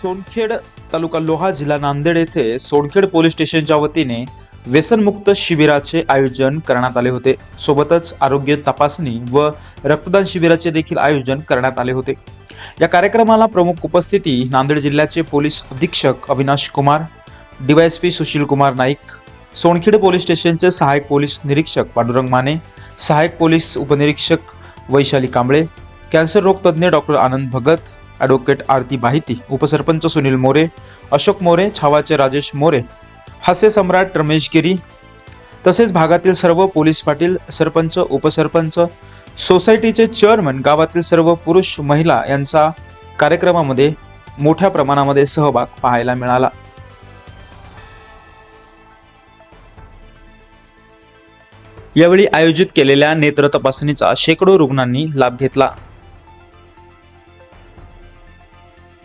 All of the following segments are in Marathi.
सोनखेड तालुका लोहा जिल्हा नांदेड येथे सोनखेड पोलीस स्टेशनच्या वतीने व्यसनमुक्त शिबिराचे आयोजन करण्यात आले होते. सोबतच आरोग्य तपासणी व रक्तदान शिबिराचे देखील आयोजन करण्यात आले होते. या कार्यक्रमाला प्रमुख उपस्थिती नांदेड जिल्ह्याचे पोलीस अधीक्षक अविनाश कुमार डीवायएसपी सुशील कुमार नाईक सोनखेड पोलीस स्टेशनचे सहायक पोलीस निरीक्षक पांडुरंग माने सहायक पोलीस उपनिरीक्षक वैशाली कांबळे कॅन्सर रोग तज्ज्ञ डॉक्टर आनंद भगत ॲडव्होकेट आरती बाहिती उपसरपंच सुनील मोरे अशोक मोरे छावाचे राजेश मोरे हास्य सम्राट रमेश गिरी तसेच भागातील सर्व पोलीस पाटील सरपंच उपसरपंच सोसायटीचे चेअरमन गावातील सर्व पुरुष महिला यांचा कार्यक्रमामध्ये मोठ्या प्रमाणामध्ये सहभाग पाहायला मिळाला. यावेळी आयोजित केलेल्या नेत्र तपासणीचा शेकडो रुग्णांनी लाभ घेतला.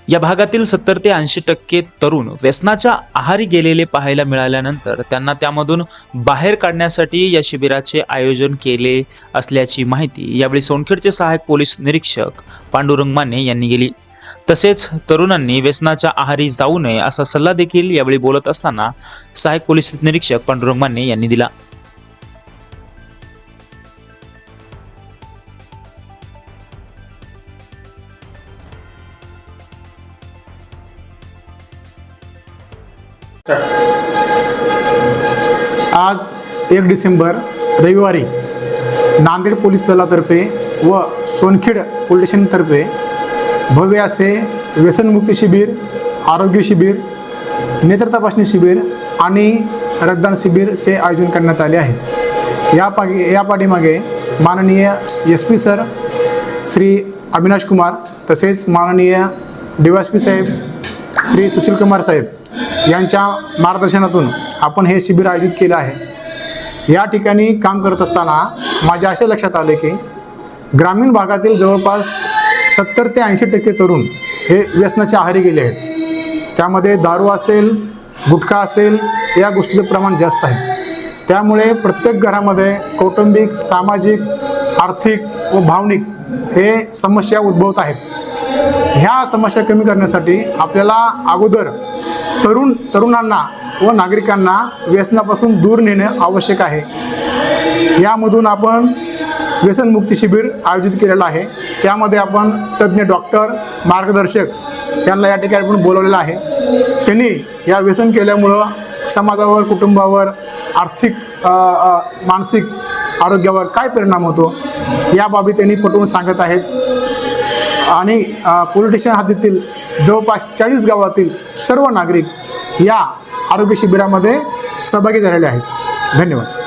या भागातील सत्तर ते ऐंशी टक्के तरुण व्यसनाच्या आहारी गेलेले पाहायला मिळाल्यानंतर त्यांना त्यामधून बाहेर काढण्यासाठी या शिबिराचे आयोजन केले असल्याची माहिती यावेळी सोनखेडचे सहाय्यक पोलीस निरीक्षक पांडुरंग माने यांनी गेली तसेच तरुणांनी व्यसनाच्या आहारी जाऊ नये असा सल्ला देखील यावेळी बोलत असताना सहाय्यक पोलीस निरीक्षक पांडुरंग माने यांनी दिला. आज एक डिसेंबर रविवारी नांदेड पोलीस दलातर्फे व सोनखेड पोलीस स्टेशनतर्फे भव्य असे व्यसनमुक्ती शिबिर आरोग्य शिबिर नेत्र तपासणी शिबिर आणि रक्तदान शिबिरचे आयोजन करण्यात आले आहे. या पागे या पाठीमागे माननीय S P sir Shri Avinash Kumar तसेच माननीय डी वाय एस पी साहेब श्री सुशील कुमार साहेब यांच्या मार्गदर्शनातून आपण हे शिबिर आयोजित केलं आहे. या ठिकाणी काम करत असताना माझ्या असे लक्षात आले की ग्रामीण भागातील जवळपास सत्तर ते ऐंशी टक्के तरुण हे व्यसनाच्या आहारी गेले आहेत. त्यामध्ये दारू असेल गुटखा असेल या गोष्टीचं प्रमाण जास्त आहे. त्यामुळे प्रत्येक घरामध्ये कौटुंबिक सामाजिक आर्थिक व भावनिक हे समस्या उद्भवत आहेत. ह्या समस्या कमी करण्यासाठी आपल्याला अगोदर तरुण तरुणांना व नागरिकांना व्यसनापासून दूर नेणे आवश्यक आहे. यामधून आपण व्यसनमुक्ती शिबिर आयोजित केलेलं आहे. त्यामध्ये आपण तज्ज्ञ डॉक्टर मार्गदर्शक यांना या ठिकाणी आपण बोलवलेलं आहे. त्यांनी या व्यसन केल्यामुळं समाजावर कुटुंबावर आर्थिक मानसिक आरोग्यावर काय परिणाम होतो या बाबी त्यांनी पटवून सांगत आहेत. आणि अ, स्टेशन हद्दीतील जवळपास चाळीस गावातील सर्व नागरिक या आरोग्य शिबिरामध्ये सहभागी झालेले आहेत. धन्यवाद.